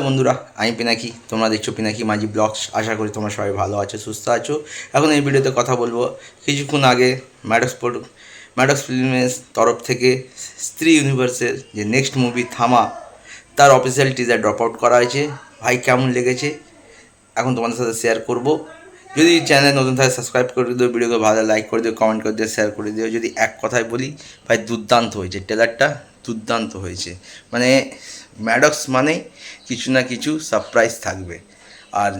নমস্কার বন্ধুরা, আমি পিনাকি, তোমরা দেখছ পিনাকি মাঝি ব্লগস। আশা করি তোমরা সবাই ভালো আছো, সুস্থ আছো। এখন এই ভিডিওতে কথা বলব, কিছুক্ষণ আগে ম্যাডক্স ম্যাডক্স ফিল্মের তরফ থেকে স্ত্রী ইউনিভার্সের যে নেক্সট মুভি থামা তার অফিসিয়াল টিজার ড্রপ আউট করা হয়েছে। ভাই, কেমন লেগেছে? এখন তোমাদের সাথে শেয়ার করব। যদি চ্যানেল নতুন থাকে সাবস্ক্রাইব করে দিও ভিডিওকে ভালো লাইক করে দিও কমেন্ট করে দিও শেয়ার করে দিও। যদি এক কথায় বলি, ভাই, দুর্দান্ত হয়েছে ট্রেলারটা দুর্দান্ত হয়েছে। মানে ম্যাডক্স মানে কিছু না কিছু সারপ্রাইজ থাকবে। আর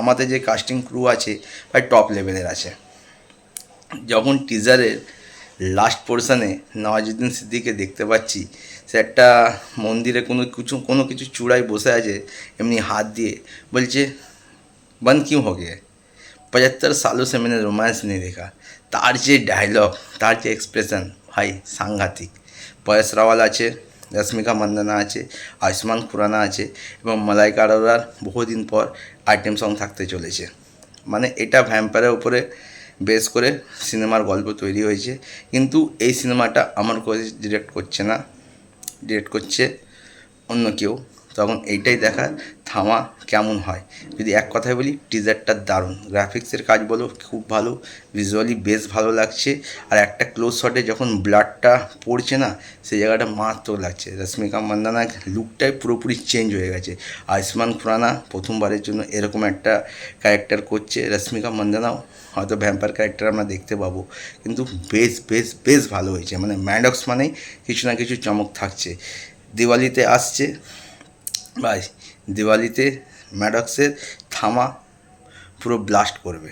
আমাদের যে কাস্টিং ক্রু আছে ভাই টপ লেভেলের আছে। যখন টিজারের লাস্ট পোর্শনে নওয়াজুদ্দিন সিদ্দিকে দেখতে পাচ্ছি, সে একটা মন্দিরে কোনো কিছু কোনো কিছু চূড়ায় বসে আছে, এমনি হাত দিয়ে বলছে বন্ধ কিউ হো পঁচাত্তর সালও সে মানে রোম্যান্স নেই দেখা তার যে ডায়লগ তার যে এক্সপ্রেশন ভাই, সাংঘাতিক। পয়স রাওয়াল আছে, রশ্মিকা মন্দনা আছে, আয়ুষ্মান খুরানা আছে এবং মালাইকা আরোরার বহুদিন পর আইটেম সং থাকতে চলেছে। মানে এটা ভ্যাম্পারের উপরে বেস করে সিনেমার গল্প তৈরি হয়েছে। কিন্তু এই সিনেমাটা আমার ডিরেক্ট করছে না ডিরেক্ট করছে অন্য কেউ। তখন এইটাই দেখার থামা কেমন হয়? যদি এক কথায় বলি টিজারটা দারুণ। গ্রাফিক্সের কাজ বলো, খুব ভালো। ভিজুয়ালি বেশ ভালো লাগছে। আর একটা ক্লোজ শটে যখন ব্লাডটা পড়ছে না সেই জায়গাটা মারাত্মক লাগছে। রশ্মিকা মান্দানা লুকটাই পুরোপুরি চেঞ্জ হয়ে গেছে। আয়ুষ্মান খুরানা প্রথমবারের জন্য এরকম একটা ক্যারেক্টার করছে। রশ্মিকা মান্দানাও হয়তো ভ্যাম্পার ক্যারেক্টার আমরা দেখতে পাবো। কিন্তু বেশ বেশ বেশ ভালো হয়েছে। মানে ম্যাডক্স মানেই কিছু না কিছু চমক থাকছে। দিওয়ালিতে আসছে। ভাই, দিওয়ালিতে ম্যাডক্সের থামা পুরো ব্লাস্ট করবে।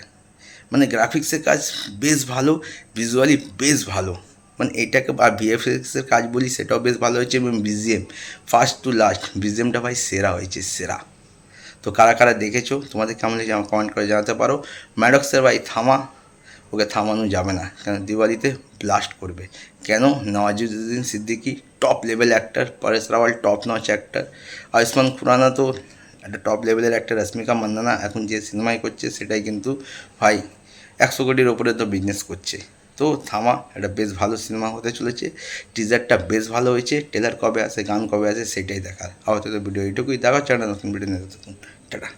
মানে গ্রাফিক্সের কাজ বেশ ভালো ভিজুয়ালি বেশ ভালো। মানে এটাকে আর ভিএফএক্সের কাজ বলি, সেটাও বেশ ভালো হয়েছে এবং বিজিএম ফার্স্ট টু লাস্ট বিজিএমটা ভাই সেরা হয়েছে, সেরা। তো কারা কারা দেখেছ, তোমাদের কেমন লেগেছে আমার কমেন্ট করে জানাতে পারো। ম্যাডক্সের ভাই থামা ওকে থামানো যাবে না। কেন? দিওয়ালিতে ব্লাস্ট করবে। কেন? Nawazuddin Siddiqui top level actor Paresh Rawal top notch actor Ayushmann Khurana তো একটা টপ লেভেলের অ্যাক্টার রশ্মিকা মান্দানা এখন যে সিনেমায় করছে সেটাই কিন্তু ভাই একশো কোটির ওপরে তো বিজনেস করছে। তো থামা, একটা বেশ ভালো সিনেমা হতে চলেছে। টিজারটা বেশ ভালো হয়েছে। টেলার কবে আসে, গান কবে আসে সেটাই দেখার। আপাতত ভিডিও এইটুকুই। দেখা চ্যানেল নতুন ভিডিও নিয়ে। টাটা।